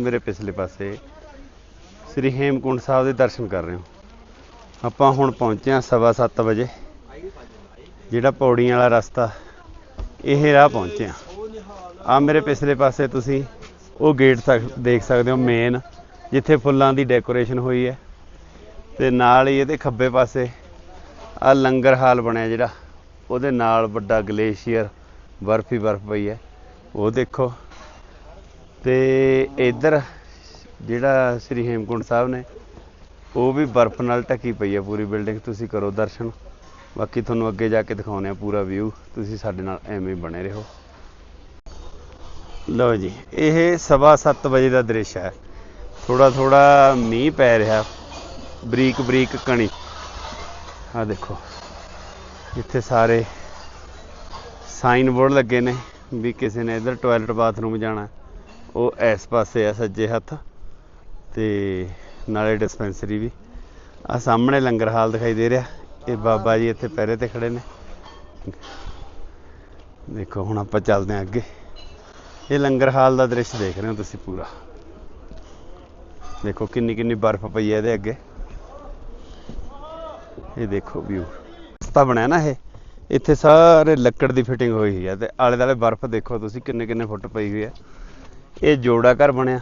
ਮੇਰੇ ਪਿਛਲੇ ਪਾਸੇ ਸ੍ਰੀ ਹੇਮਕੁੰਡ ਸਾਹਿਬ ਦੇ ਦਰਸ਼ਨ ਕਰ ਰਹੇ ਹਾਂ। ਆਪਾਂ ਹੁਣ ਪਹੁੰਚੇ ਹਾਂ ਸਵਾ ਸੱਤ ਵਜੇ। ਜਿਹੜਾ ਪੌੜੀਆਂ ਵਾਲਾ ਰਸਤਾ, ਇਹ ਰਾਹ ਪਹੁੰਚੇ ਹਾਂ। ਆ ਮੇਰੇ ਪਿਛਲੇ ਪਾਸੇ ਤੁਸੀਂ ਉਹ ਗੇਟ ਤੱਕ ਦੇਖ ਸਕਦੇ ਹੋ ਮੇਨ ਜਿੱਥੇ ਫੁੱਲਾਂ ਦੀ ਡੈਕੋਰੇਸ਼ਨ ਹੋਈ ਹੈ। ਤੇ ਨਾਲ ਹੀ ਇਹਦੇ ਖੱਬੇ ਪਾਸੇ ਆ ਲੰਗਰ ਹਾਲ ਬਣਿਆ ਜਿਹੜਾ, ਉਹਦੇ ਨਾਲ ਵੱਡਾ ਗਲੇਸ਼ੀਅਰ ਬਰਫੀ ਬਰਫ ਪਈ ਹੈ। ਉਹ ਦੇਖੋ। ਤੇ ਇੱਧਰ ਜਿਹੜਾ ਸ੍ਰੀ ਹੇਮਕੁੰਟ ਸਾਹਿਬ ਨੇ, ਉਹ ਵੀ ਬਰਫ਼ ਨਾਲ ਢੱਕੀ ਪਈ ਹੈ ਪੂਰੀ ਬਿਲਡਿੰਗ, ਤੁਸੀਂ ਕਰੋ ਦਰਸ਼ਨ। ਬਾਕੀ ਤੁਹਾਨੂੰ ਅੱਗੇ ਜਾ ਕੇ ਦਿਖਾਉਂਦੇ ਆ ਪੂਰਾ ਵਿਊ ਤੁਸੀਂ ਸਾਡੇ ਨਾਲ ਐਵੇਂ ਹੀ ਬਣੇ ਰਹੋ। ਲਓ ਜੀ, ਇਹ ਸਵਾ ਸੱਤ ਵਜੇ ਦਾ ਦ੍ਰਿਸ਼ ਹੈ। ਥੋੜਾ ਥੋੜਾ ਮੀਂਹ ਪੈ ਰਿਹਾ ਬਰੀਕ ਬਰੀਕ ਕਣੀ। ਆ ਦੇਖੋ, ਇੱਥੇ ਸਾਰੇ ਸਾਈਨ ਬੋਰਡ ਲੱਗੇ ਨੇ ਵੀ ਕਿਸੇ ਨੇ ਇਧਰ ਟਾਇਲਟ ਬਾਥਰੂਮ ਜਾਣਾ। ਉਹ ਇਸ ਪਾਸੇ ਆ ਸੱਜੇ ਹੱਥ ਤੇ ਨਾਲੇ ਡਿਸਪੈਂਸਰੀ ਵੀ। ਆ ਸਾਹਮਣੇ ਲੰਗਰ ਹਾਲ ਦਿਖਾਈ ਦੇ ਰਿਹਾ। ਇਹ ਬਾਬਾ ਜੀ ਇੱਥੇ ਪਹਿਰੇ ਤੇ ਖੜੇ ਨੇ। ਦੇਖੋ, ਹੁਣ ਆਪਾਂ ਚੱਲਦੇ ਹਾਂ ਅੱਗੇ। ਇਹ ਲੰਗਰ ਹਾਲ ਦਾ ਦ੍ਰਿਸ਼ ਦੇਖ ਰਹੇ ਹੋ ਤੁਸੀਂ ਪੂਰਾ। ਦੇਖੋ ਕਿੰਨੀ ਕਿੰਨੀ ਬਰਫ਼ ਪਈ ਹੈ ਇਹਦੇ ਅੱਗੇ। ਇਹ ਦੇਖੋ ਵਿਊ ਰਸਤਾ ਬਣਿਆ ਨਾ ਇਹ। ਇੱਥੇ ਸਾਰੇ ਲੱਕੜ ਦੀ ਫਿਟਿੰਗ ਹੋਈ ਹੋਈ ਹੈ ਤੇ ਆਲੇ ਦਾਲੇ ਬਰਫ਼ ਦੇਖੋ ਤੁਸੀਂ ਕਿੰਨੇ ਕਿੰਨੇ ਫੁੱਟ ਪਈ ਹੋਈ ਹੈ। ਇਹ ਜੋੜਾ ਘਰ ਬਣਿਆ।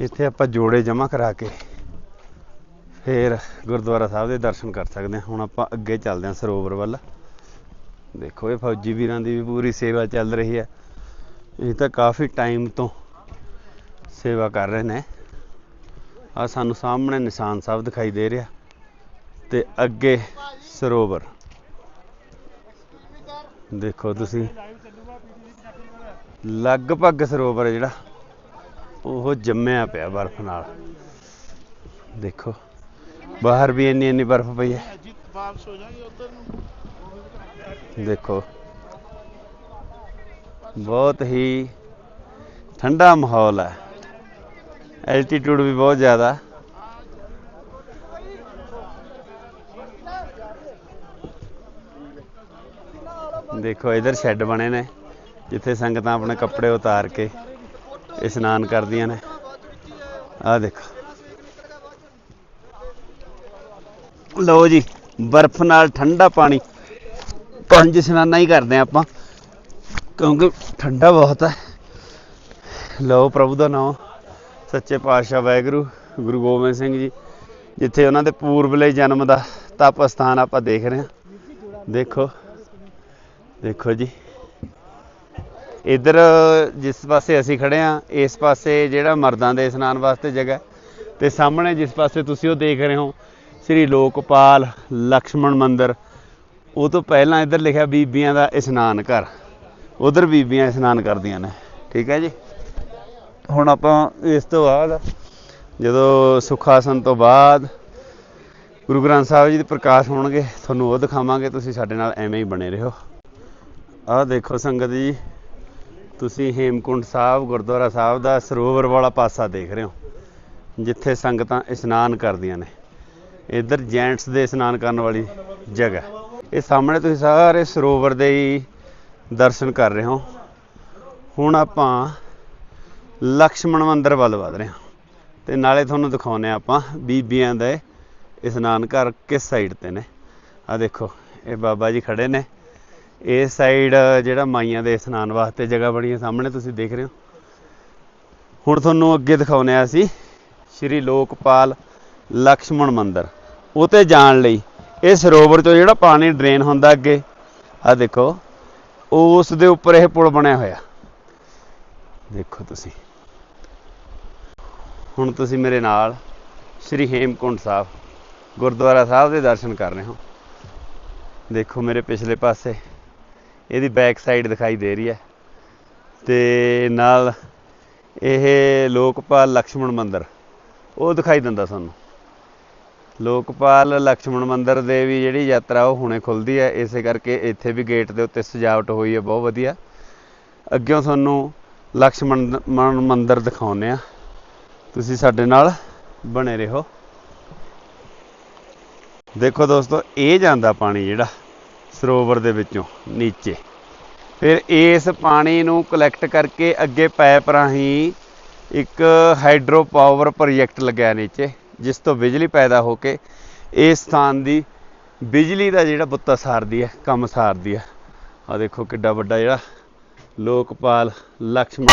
ਇੱਥੇ ਆਪਾਂ ਜੋੜੇ ਜਮ੍ਹਾਂ ਕਰਾ ਕੇ ਫੇਰ ਗੁਰਦੁਆਰਾ ਸਾਹਿਬ ਦੇ ਦਰਸ਼ਨ ਕਰ ਸਕਦੇ ਹਾਂ। ਹੁਣ ਆਪਾਂ ਅੱਗੇ ਚੱਲਦੇ ਹਾਂ ਸਰੋਵਰ ਵੱਲ। ਦੇਖੋ ਇਹ ਫੌਜੀ ਵੀਰਾਂ ਦੀ ਵੀ ਪੂਰੀ ਸੇਵਾ ਚੱਲ ਰਹੀ ਹੈ। ਇਹ ਤਾਂ ਕਾਫੀ ਟਾਈਮ ਤੋਂ ਸੇਵਾ ਕਰ ਰਹੇ ਨੇ। ਆ ਸਾਨੂੰ ਸਾਹਮਣੇ ਨਿਸ਼ਾਨ ਸਾਹਿਬ ਦਿਖਾਈ ਦੇ ਰਿਹਾ ਤੇ ਅੱਗੇ ਸਰੋਵਰ। ਦੇਖੋ ਤੁਸੀਂ ਲਗਭਗ ਸਰੋਵਰ ਜਿਹੜਾ, ਉਹ ਜੰਮਿਆ ਪਿਆ ਬਰਫ਼ ਨਾਲ। ਦੇਖੋ, ਬਾਹਰ ਵੀ ਇੰਨੀ ਇੰਨੀ ਬਰਫ਼ ਪਈ ਹੈ। ਦੇਖੋ, ਬਹੁਤ ਹੀ ਠੰਡਾ ਮਾਹੌਲ ਹੈ। ਐਲਟੀਟਿਊਡ ਵੀ ਬਹੁਤ ਜ਼ਿਆਦਾ। ਦੇਖੋ, ਇਧਰ ਸ਼ੈੱਡ ਬਣੇ ਨੇ। ਜਿੱਥੇ ਸੰਗਤਾਂ ਆਪਣੇ ਕੱਪੜੇ ਉਤਾਰ ਕੇ ਇਸ਼ਨਾਨ ਕਰਦੀਆਂ ਨੇ। ਆਹ ਦੇਖੋ। ਲਓ ਜੀ, ਬਰਫ਼ ਨਾਲ ਠੰਡਾ ਪਾਣੀ। ਪੰਜ ਇਸ਼ਨਾਨਾਂ ਹੀ ਕਰਦੇ ਹਾਂ ਆਪਾਂ, ਕਿਉਂਕਿ ਠੰਡਾ ਬਹੁਤ ਹੈ। ਲਓ ਪ੍ਰਭੂ ਦਾ ਨਾਮ, ਸੱਚੇ ਪਾਤਸ਼ਾਹ ਵਾਹਿਗੁਰੂ, ਗੁਰੂ ਗੋਬਿੰਦ ਸਿੰਘ ਜੀ, ਜਿੱਥੇ ਉਹਨਾਂ ਦੇ ਪੂਰਬਲੇ ਜਨਮ ਦਾ ਤਪ ਸਥਾਨ ਆਪਾਂ ਦੇਖ ਰਹੇ ਹਾਂ। ਦੇਖੋ ਦੇਖੋ ਜੀ। ਇਧਰ ਜਿਸ ਪਾਸੇ ਅਸੀਂ ਖੜੇ ਆ ਇਸ ਪਾਸੇ ਜਿਹੜਾ ਮਰਦਾਂ ਦੇ ਇਸ਼ਨਾਨ ਵਾਸਤੇ ਜਗ੍ਹਾ ਹੈ, ਤੇ ਸਾਹਮਣੇ ਜਿਸ ਪਾਸੇ ਤੁਸੀਂ ਉਹ ਦੇਖ ਰਹੇ ਹੋ ਸ੍ਰੀ ਲੋਕਪਾਲ ਲਕਸ਼ਮਣ ਮੰਦਿਰ। ਉਹ ਤੋਂ ਪਹਿਲਾਂ ਇੱਧਰ ਲਿਖਿਆ ਬੀਬੀਆਂ ਦਾ ਇਸ਼ਨਾਨ ਘਰ। ਉਧਰ ਬੀਬੀਆਂ ਇਸ਼ਨਾਨ ਕਰਦੀਆਂ ਨੇ। ਠੀਕ ਹੈ ਜੀ? ਹੁਣ ਆਪਾਂ ਇਸ ਤੋਂ ਬਾਅਦ ਜਦੋਂ ਸੁਖਾਸਨ ਤੋਂ ਬਾਅਦ ਗੁਰੂ ਗ੍ਰੰਥ ਸਾਹਿਬ ਜੀ ਦੇ ਪ੍ਰਕਾਸ਼ ਹੋਣਗੇ ਤੁਹਾਨੂੰ ਉਹ ਦਿਖਾਵਾਂਗੇ ਤੁਸੀਂ ਸਾਡੇ ਨਾਲ ਐਵੇਂ ਹੀ ਬਣੇ ਰਹੋ। ਆਹ ਦੇਖੋ ਸੰਗਤ ਜੀ ਤੁਸੀਂ ਹੇਮਕੁੰਡ ਸਾਹਿਬ, ਗੁਰਦੁਆਰਾ ਸਾਹਿਬ ਦਾ ਸਰੋਵਰ ਵਾਲਾ ਪਾਸਾ ਦੇਖ ਰਹੇ ਹੋ, ਜਿੱਥੇ ਸੰਗਤਾਂ ਇਸ਼ਨਾਨ ਕਰਦੀਆਂ ਨੇ। ਇੱਧਰ ਜੈਂਟਸ ਦੇ ਇਸ਼ਨਾਨ ਕਰਨ ਵਾਲੀ ਜਗ੍ਹਾ। ਇਹ ਸਾਹਮਣੇ ਤੁਸੀਂ ਸਾਰੇ ਸਰੋਵਰ ਦੇ ਹੀ ਦਰਸ਼ਨ ਕਰ ਰਹੇ ਹੋ। ਹੁਣ ਆਪਾਂ ਲਕਸ਼ਮਣ ਮੰਦਿਰ ਵੱਲ ਵਧ ਰਹੇ ਹਾਂ। ਤੇ ਨਾਲੇ ਤੁਹਾਨੂੰ ਦਿਖਾਉਨੇ ਆਪਾਂ ਬੀਬੀਆਂ ਦੇ ਇਸ਼ਨਾਨ ਘਰ ਕਿਸ ਸਾਈਡ ਤੇ ਨੇ। ਆ ਦੇਖੋ, ਇਹ ਬਾਬਾ ਜੀ ਖੜੇ ਨੇ। ਇਸ ਸਾਈਡ ਜਿਹੜਾ ਮਾਈਆਂ ਦੇ ਇਸ਼ਨਾਨ ਵਾਸਤੇ ਜਗ੍ਹਾ ਬਣੀ ਹੈ ਸਾਹਮਣੇ, ਤੁਸੀਂ ਦੇਖ ਰਹੇ ਹੋ। ਹੁਣ ਤੁਹਾਨੂੰ ਅੱਗੇ ਦਿਖਾਉਨੇ ਆ ਅਸੀਂ ਸ਼੍ਰੀ ਲੋਕਪਾਲ ਲਕਸ਼ਮਣ ਮੰਦਿਰ। ਉਹ ਤੇ ਜਾਣ ਲਈ ਇਹ ਸਰੋਵਰ ਚੋਂ ਜਿਹੜਾ ਪਾਣੀ ਡਰੇਨ ਹੁੰਦਾ ਅੱਗੇ ਆ ਦੇਖੋ, ਉਸ ਦੇ ਉੱਪਰ ਇਹ ਪੁਲ ਬਣਿਆ ਹੋਇਆ। ਦੇਖੋ ਤੁਸੀਂ। ਹੁਣ ਤੁਸੀਂ ਮੇਰੇ ਨਾਲ ਸ਼੍ਰੀ ਹੇਮਕੁੰਡ ਸਾਹਿਬ, ਗੁਰਦੁਆਰਾ ਸਾਹਿਬ ਦੇ ਦਰਸ਼ਨ ਕਰ ਰਹੇ ਹੋ। ਦੇਖੋ ਮੇਰੇ ਪਿਛਲੇ ਪਾਸੇ। ਇਹਦੀ ਬੈਕ ਸਾਈਡ ਦਿਖਾਈ ਦੇ ਰਹੀ ਹੈ। ਤੇ ਨਾਲ ਇਹ ਲੋਕਪਾਲ ਲਕਸ਼ਮਣ ਮੰਦਿਰ, ਉਹ ਦਿਖਾਈ ਦਿੰਦਾ ਸਾਨੂੰ। ਲੋਕਪਾਲ ਲਕਸ਼ਮਣ ਮੰਦਿਰ ਦੇ ਵੀ ਜਿਹੜੀ ਯਾਤਰਾ ਉਹ ਹੁਣੇ ਖੁੱਲਦੀ ਹੈ। ਇਸੇ ਕਰਕੇ ਇੱਥੇ ਵੀ ਗੇਟ ਦੇ ਉੱਤੇ ਸਜਾਵਟ ਹੋਈ ਹੈ, ਬਹੁਤ ਵਧੀਆ। ਅੱਗੇ ਤੁਹਾਨੂੰ ਲਕਸ਼ਮਣ ਮਣ ਮੰਦਿਰ ਦਿਖਾਉਂਦੇ ਆ ਤੁਸੀਂ ਸਾਡੇ ਨਾਲ ਬਣੇ ਰਹੋ। ਦੇਖੋ ਦੋਸਤੋ, ਇਹ ਜਾਂਦਾ ਪਾਣੀ ਜਿਹੜਾ। ਸਰੋਵਰ ਦੇ ਵਿੱਚੋਂ, ਨੀਚੇ। ਫਿਰ ਇਸ ਪਾਣੀ ਨੂੰ ਕਲੈਕਟ ਕਰਕੇ ਅੱਗੇ ਪਾਈਪ ਰਾਹੀਂ ਇੱਕ ਹਾਈਡਰੋ ਪਾਵਰ ਪ੍ਰੋਜੈਕਟ ਲੱਗਿਆ ਨੀਚੇ, ਜਿਸ ਤੋਂ ਬਿਜਲੀ ਪੈਦਾ ਹੋ ਕੇ ਇਸ ਸਥਾਨ ਦੀ ਬਿਜਲੀ ਦਾ ਜਿਹੜਾ ਬੁੱਤਾ ਸਾਰਦੀ ਹੈ, ਕੰਮ ਸਾਰਦੀ ਹੈ। ਆ ਦੇਖੋ ਕਿੱਡਾ ਵੱਡਾ ਜਿਹੜਾ ਲੋਕਪਾਲ ਲక్ష్ਮਣ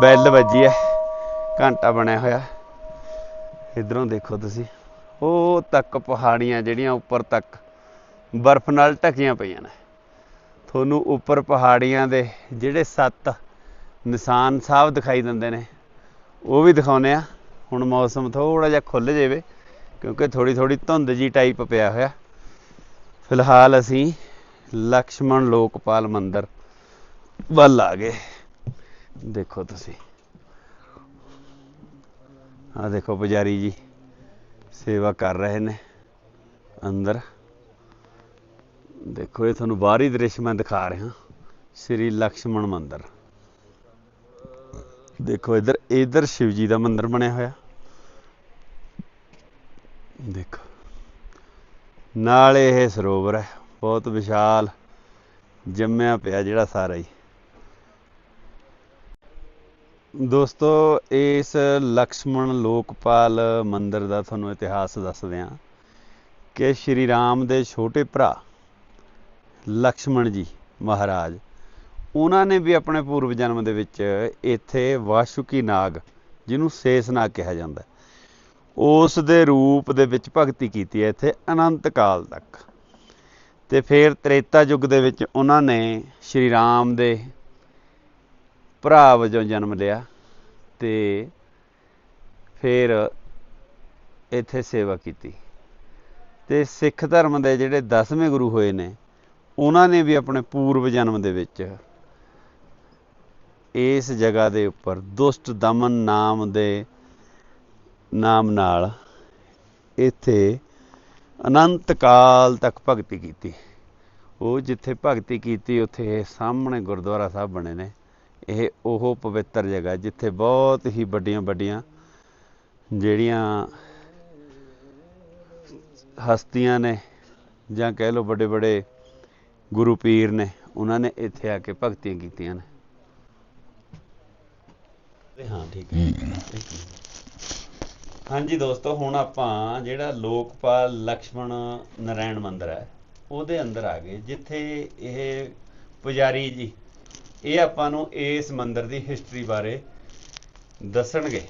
ਬੈਲ ਵੱਜੀ ਹੈ, ਘੰਟਾ ਬਣਿਆ ਹੋਇਆ। ਇਧਰੋਂ ਦੇਖੋ ਤੁਸੀਂ, ਉਹ ਤੱਕ ਪਹਾੜੀਆਂ ਜਿਹੜੀਆਂ ਉੱਪਰ ਤੱਕ ਬਰਫ਼ ਨਾਲ ਢਕੀਆਂ ਪਈਆਂ ਨੇ। ਤੁਹਾਨੂੰ ਉੱਪਰ ਪਹਾੜੀਆਂ ਦੇ ਜਿਹੜੇ ਸੱਤ ਨਿਸ਼ਾਨ ਸਾਹਿਬ ਦਿਖਾਈ ਦਿੰਦੇ ਨੇ, ਉਹ ਵੀ ਦਿਖਾਉਨੇ ਆ ਹੁਣ ਮੌਸਮ ਥੋੜਾ ਜਿਹਾ ਖੁੱਲ ਜਾਵੇ, ਕਿਉਂਕਿ ਥੋੜੀ ਥੋੜੀ ਧੁੰਦ ਜੀ ਟਾਈਪ ਪਿਆ ਹੋਇਆ। ਫਿਲਹਾਲ ਅਸੀਂ ਲక్ష్ਮਣ ਲੋਕਪਾਲ ਮੰਦਿਰ ਵੱਲ ਆ ਗਏ। ਦੇਖੋ ਤੁਸੀਂ। ਆ ਦੇਖੋ ਪੁਜਾਰੀ ਜੀ, ਸੇਵਾ ਕਰ ਰਹੇ ਨੇ ਅੰਦਰ। ਦੇਖੋ, ਇਹ ਤੁਹਾਨੂੰ ਬਾਹਰੀ ਦ੍ਰਿਸ਼ ਮੈਂ ਦਿਖਾ ਰਿਹਾ। ਸ੍ਰੀ ਲక్ష్ਮਣ ਮੰਦਿਰ। ਦੇਖੋ, ਇਧਰ ਇਧਰ ਸ਼ਿਵ ਜੀ ਦਾ ਮੰਦਿਰ ਬਣਿਆ ਹੋਇਆ। ਦੇਖੋ। ਨਾਲ ਇਹ ਸਰੋਵਰ ਹੈ। ਬਹੁਤ ਵਿਸ਼ਾਲ, ਜੰਮਿਆ ਪਿਆ ਜਿਹੜਾ ਸਾਰਾ ਹੀ। ਦੋਸਤੋ, ਇਸ ਲక్ష్మణ ਲੋਕਪਾਲ ਮੰਦਿਰ ਦਾ ਤੁਹਾਨੂੰ ਇਤਿਹਾਸ ਦੱਸਦੇ ਹਾਂ ਕਿ ਸ਼੍ਰੀ ਰਾਮ ਦੇ ਛੋਟੇ ਭਰਾ ਲਕਸ਼ਮਣ ਜੀ ਮਹਾਰਾਜ। ਉਹਨਾਂ ਨੇ ਵੀ ਆਪਣੇ ਪੂਰਵ ਜਨਮ ਦੇ ਵਿੱਚ ਇੱਥੇ ਵਾਸ਼ੁਕੀ ਨਾਗ, ਜਿਹਨੂੰ ਸੇਸ ਨਾਗ ਕਿਹਾ ਜਾਂਦਾ। ਉਸ ਦੇ ਰੂਪ ਦੇ ਵਿੱਚ ਭਗਤੀ ਕੀਤੀ ਹੈ ਇੱਥੇ ਅਨੰਤ ਕਾਲ ਤੱਕ। ਤੇ ਫਿਰ ਤ੍ਰੇਤਾ ਯੁੱਗ ਦੇ ਵਿੱਚ ਉਹਨਾਂ ਨੇ ਸ਼੍ਰੀ ਰਾਮ ਦੇ ਭਰਾ ਵਜੋਂ ਜਨਮ ਲਿਆ ਤੇ ਫਿਰ ਇੱਥੇ ਸੇਵਾ ਕੀਤੀ। ਤੇ ਸਿੱਖ ਧਰਮ ਦੇ ਜਿਹੜੇ 10ਵੇਂ ਗੁਰੂ ਹੋਏ ਨੇ ਉਹਨਾਂ ਨੇ ਵੀ ਆਪਣੇ ਪੂਰਵ ਜਨਮ ਦੇ ਵਿੱਚ ਇਸ ਜਗ੍ਹਾ ਦੇ ਉੱਪਰ ਦੁਸ਼ਟ ਦਮਨ ਨਾਮ ਦੇ ਨਾਮ ਨਾਲ ਇੱਥੇ ਅਨੰਤ ਕਾਲ ਤੱਕ ਭਗਤੀ ਕੀਤੀ। ਉਹ ਜਿੱਥੇ ਭਗਤੀ ਕੀਤੀ, ਉੱਥੇ ਇਹ ਸਾਹਮਣੇ ਗੁਰਦੁਆਰਾ ਸਾਹਿਬ ਬਣੇ ਨੇ। ਇਹ ਉਹ ਪਵਿੱਤਰ ਜਗ੍ਹਾ ਜਿੱਥੇ ਬਹੁਤ ਹੀ ਵੱਡੀਆਂ ਵੱਡੀਆਂ ਜਿਹੜੀਆਂ ਹਸਤੀਆਂ ਨੇ ਜਾਂ ਕਹਿ ਲਓ ਵੱਡੇ ਵੱਡੇ ਗੁਰੂ ਪੀਰ ਨੇ ਉਹਨਾਂ ਨੇ ਇੱਥੇ ਆ ਕੇ ਭਗਤੀਆਂ ਕੀਤੀਆਂ ਨੇ। ਹਾਂ ਠੀਕ ਹੈ। ਹਾਂਜੀ ਦੋਸਤੋ ਹੁਣ ਆਪਾਂ ਜਿਹੜਾ ਲੋਕਪਾਲ ਲక్ష్మణ ਨਾਰਾਇਣ ਮੰਦਰ ਹੈ ਉਹਦੇ ਅੰਦਰ ਆ ਗਏ। ਜਿੱਥੇ ਇਹ ਪੁਜਾਰੀ ਜੀ ਇਹ ਆਪਾਂ ਨੂੰ ਇਸ ਮੰਦਿਰ ਦੀ ਹਿਸਟਰੀ ਬਾਰੇ ਦੱਸਣਗੇ।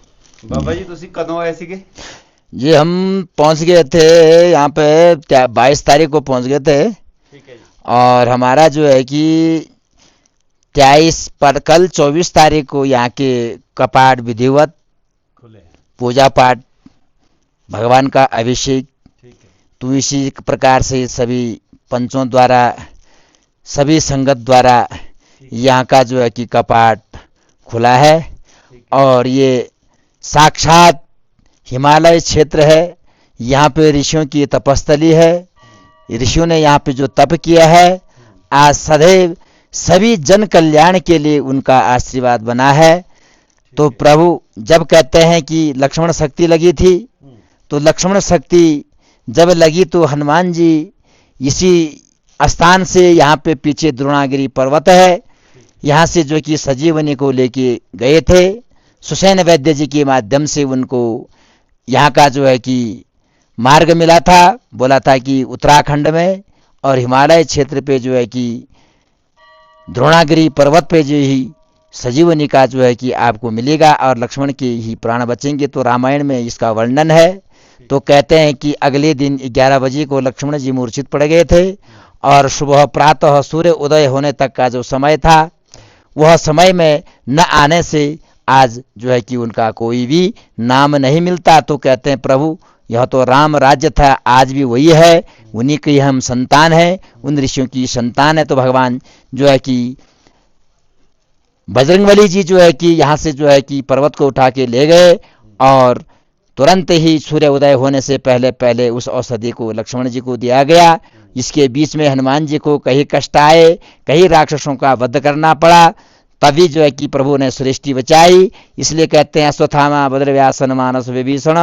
ਬਾਬਾ ਜੀ ਤੁਸੀਂ ਕਦੋਂ ਆਏ ਸੀਗੇ? जी ਹਮ ਪਹੁੰਚ ਗਏ थे यहाँ पे बाईस तारीख को पहुंच गए थे ठीक है और हमारा जो है कि तेईस पर कल चौबीस तारीख को यहाँ के कपाट विधिवत पूजा पाठ भगवान का अभिषेक तो इसी प्रकार से सभी पंचों द्वारा सभी संगत द्वारा यहाँ का जो है कि कपाट खुला है। और ये साक्षात हिमालय क्षेत्र है। यहाँ पे ऋषियों की तपस्थली है। ऋषियों ने यहाँ पे जो तप किया है आज सदैव सभी जन कल्याण के लिए उनका आशीर्वाद बना है। तो प्रभु जब कहते हैं कि लक्ष्मण शक्ति लगी थी तो लक्ष्मण शक्ति जब लगी तो हनुमान जी इसी स्थान से यहाँ पे पीछे द्रोणागिरी पर्वत है। यहाँ से जो कि सजीवनी को लेके गए थे। सुसैन वैद्य जी के माध्यम से उनको यहाँ का जो है कि मार्ग मिला था, बोला था कि उत्तराखंड में और हिमालय क्षेत्र पे जो है कि द्रोणागिरी पर्वत पे जो ही सजीवनी का जो है कि आपको मिलेगा और लक्ष्मण के ही प्राण बचेंगे। तो रामायण में इसका वर्णन है। तो कहते हैं कि अगले दिन 11 बजे को लक्ष्मण जी मूर्छित पड़ गए थे और सुबह प्रातः सूर्य उदय होने तक का जो समय था, वह समय में न आने से आज जो है कि उनका कोई भी नाम नहीं मिलता। तो कहते हैं, प्रभु यह तो राम राज्य था, आज भी वही है। उन्हीं की हम संतान है, उन ऋषियों की संतान है। तो भगवान जो है कि बजरंगबली जी जो है कि यहाँ से जो है कि पर्वत को उठा के ले गए और तुरंत ही सूर्य उदय होने से पहले पहले उस औषधि को, लक्ष्मण जी को दिया गया। इसके बीच में हनुमान जी को कहीं कष्ट आए, कहीं राक्षसों का वध करना पड़ा। तभी जो है कि प्रभु ने सृष्टि बचाई। इसलिए कहते हैं, अश्वत्थामा भद्रव्यासन मानस विभीषण,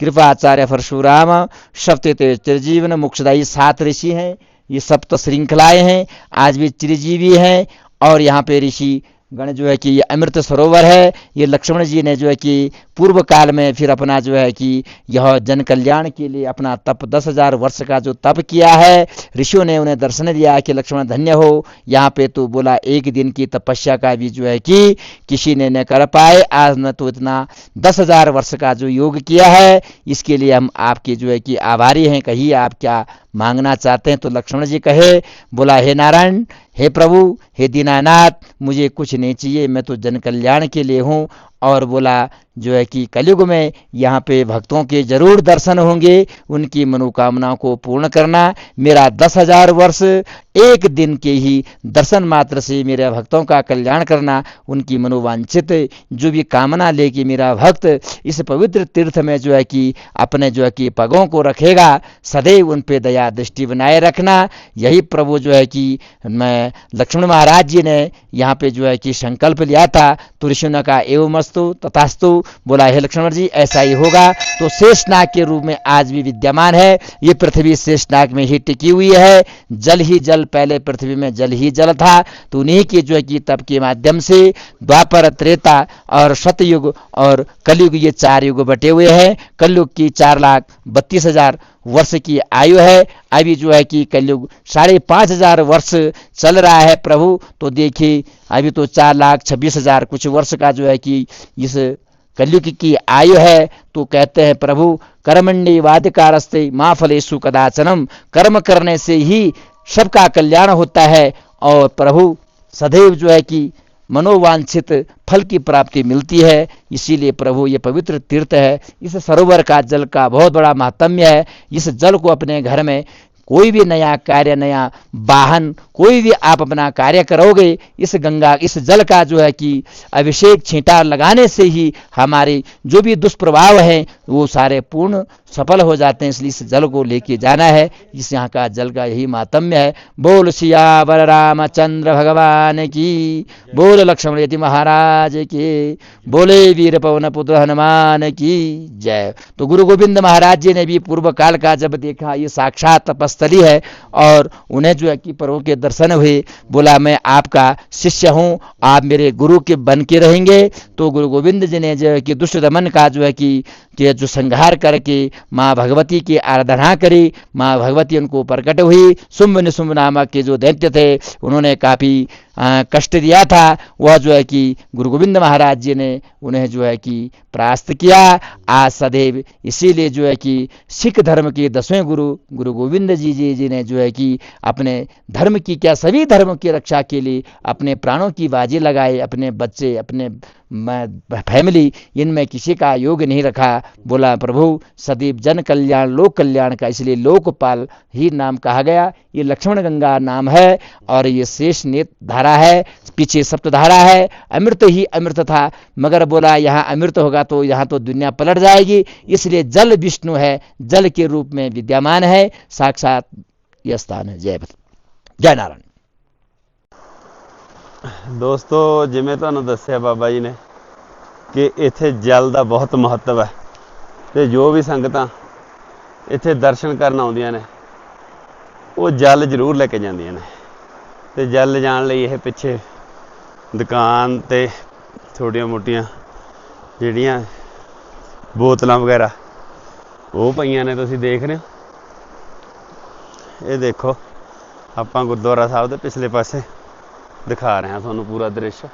कृपाचार्य, परशुराम सप्त चिरजीवन, मुक्षदायी सात ऋषि हैं। ये सप्त श्रृंखलाएँ हैं, आज भी चिरजीवी हैं और यहाँ पे ऋषि गण जो है कि ये अमृत सरोवर है, ये लक्ष्मण जी ने जो है कि पूर्व काल में फिर अपना जो है कि यह जन कल्याण के लिए अपना तप, दस हज़ार वर्ष का जो तप किया है, ऋषियों ने उन्हें दर्शन दिया कि लक्ष्मण धन्य हो। यहाँ पे तो बोला, एक दिन की तपस्या का भी जो है कि किसी ने न कर पाए, आज न तो इतना दस हज़ार वर्ष का जो योग किया है, इसके लिए हम आपके जो है कि आभारी हैं, कहिए आप क्या मांगना चाहते हैं तो लक्ष्मण जी कहे बोला हे नारायण हे प्रभु हे दीनानाथ मुझे कुछ नहीं चाहिए मैं तो जन कल्याण के लिए हूँ और बोला, जो है कि कलयुग में यहाँ पे भक्तों के ज़रूर दर्शन होंगे, उनकी मनोकामनाओं को पूर्ण करना मेरा दस हज़ार वर्ष, एक दिन के ही दर्शन मात्र से मेरे भक्तों का कल्याण करना, उनकी मनोवांछित जो भी कामना लेके मेरा भक्त इस पवित्र तीर्थ में जो है कि अपने जो है कि पगों को रखेगा, सदैव उन पे दया दृष्टि बनाए रखना। यही प्रभु जो है कि मैं लक्ष्मण महाराज जी ने यहाँ पे जो है कि संकल्प लिया था तो ऋषियों ने कहा एवं अस्तु तथास्तु, बोला हे लक्ष्मण जी ऐसा ही होगा। तो शेष नाग के रूप में आज भी विद्यमान है। ये पृथ्वी शेष नाग में ही टिकी हुई है। जल ही जल, पहले पृथ्वी में जल ही जल था। तो उन्हीं के जो है कि तप के माध्यम से द्वापर, त्रेता और सतयुग और कलयुग ये चार युग बटे हुए हैं। कलयुग की चार लाख बत्तीस हज़ार वर्ष की आयु है। अभी जो है कि कलयुग साढ़े पाँच हज़ार वर्ष चल रहा है प्रभु। तो देखिए, अभी तो चार लाख छब्बीस हज़ार कुछ वर्ष का जो है कि इस कलयुग की आयु है। तो कहते हैं, प्रभु, कर्मण्य वादिकारस्ते, माँ फलेशु कदाचनम। कर्म करने से ही सबका कल्याण होता है। और प्रभु सदैव जो है कि मनोवांछित फल की प्राप्ति मिलती है इसीलिए प्रभु ये पवित्र तीर्थ है इस सरोवर का जल का बहुत बड़ा महात्म्य है इस जल को अपने घर में कोई भी नया कार्य, नया वाहन, कोई भी आप अपना कार्य करोगे, इस गंगा, इस जल का जो है कि अभिषेक छींटा लगाने से ही हमारे जो भी दुष्प्रभाव हैं, वो सारे पूर्ण सफल हो जाते हैं। इसलिए इस जल को लेके जाना है। इस यहाँ का जल का यही मातम्य है। बोल सियावर रामचंद्र भगवान की, बोल लक्ष्मण यति महाराज के, बोले वीर पवन पुत्र हनुमान की जय। तो गुरु गोविंद महाराज जी ने भी पूर्व काल का जब देखा, ये साक्षात तपस्थली है और उन्हें जो है कि प्रभु के दर्शन हुए। बोला, मैं आपका शिष्य हूँ, आप मेरे गुरु के बन के रहेंगे। तो गुरु गोविंद जी ने जो है कि दुष्ट दमन का जो है कि जो संहार करके माँ भगवती की आराधना करी। माँ भगवती उनको प्रकट हुई। सुम्भ निशुम्भ नामक के जो दैत्य थे, उन्होंने काफ़ी कष्ट दिया था, वह जो है कि गुरु गोविंद महाराज जी ने उन्हें जो है कि परास्त किया। आज सदैव इसीलिए जो है कि सिख धर्म के दसवें गुरु गुरु गोविंद जी जी जी ने जो है कि अपने धर्म की, क्या सभी धर्मों की रक्षा के लिए अपने प्राणों की बाजी लगाए अपने बच्चे, अपने फैमिली इनमें किसी का योग नहीं रखा। बोला, प्रभु सदैव जन कल्याण, लोक कल्याण का इसलिए लोकपाल ही नाम कहा गया। ये लक्ष्मण गंगा नाम है और ये शेष नेत धारा है, पीछे सप्तधारा है। अमृत ही अमृत था। मगर बोला, यहाँ अमृत होगा तो यहाँ तो दुनिया पलट जाएगी। इसलिए जल विष्णु है, जल के रूप में विद्यमान है। साक्षात यह स्थान है। जय जय नारायण। ਦੋਸਤੋ, ਜਿਵੇਂ ਤੁਹਾਨੂੰ ਦੱਸਿਆ ਬਾਬਾ ਜੀ ਨੇ ਕਿ ਇੱਥੇ ਜਲ ਦਾ ਬਹੁਤ ਮਹੱਤਵ ਹੈ ਤੇ ਜੋ ਵੀ ਸੰਗਤਾਂ ਇੱਥੇ ਦਰਸ਼ਨ ਕਰਨ ਆਉਂਦੀਆਂ ਨੇ, ਉਹ ਜਲ ਜ਼ਰੂਰ ਲੈ ਕੇ ਜਾਂਦੀਆਂ ਨੇ। ਤੇ ਜਲ ਲਿਜਾਣ ਲਈ ਇਹ ਪਿੱਛੇ ਦੁਕਾਨ ਤੇ ਛੋਟੀਆਂ ਮੋਟੀਆਂ ਜਿਹੜੀਆਂ ਬੋਤਲਾਂ ਵਗੈਰਾ, ਉਹ ਪਈਆਂ ਨੇ, ਤੁਸੀਂ ਦੇਖ ਰਹੇ ਹੋ। ਇਹ ਦੇਖੋ, ਆਪਾਂ ਗੁਰਦੁਆਰਾ ਸਾਹਿਬ ਦੇ ਪਿਛਲੇ ਪਾਸੇ ਦਿਖਾ ਰਿਹਾ ਤੁਹਾਨੂੰ ਪੂਰਾ ਦ੍ਰਿਸ਼।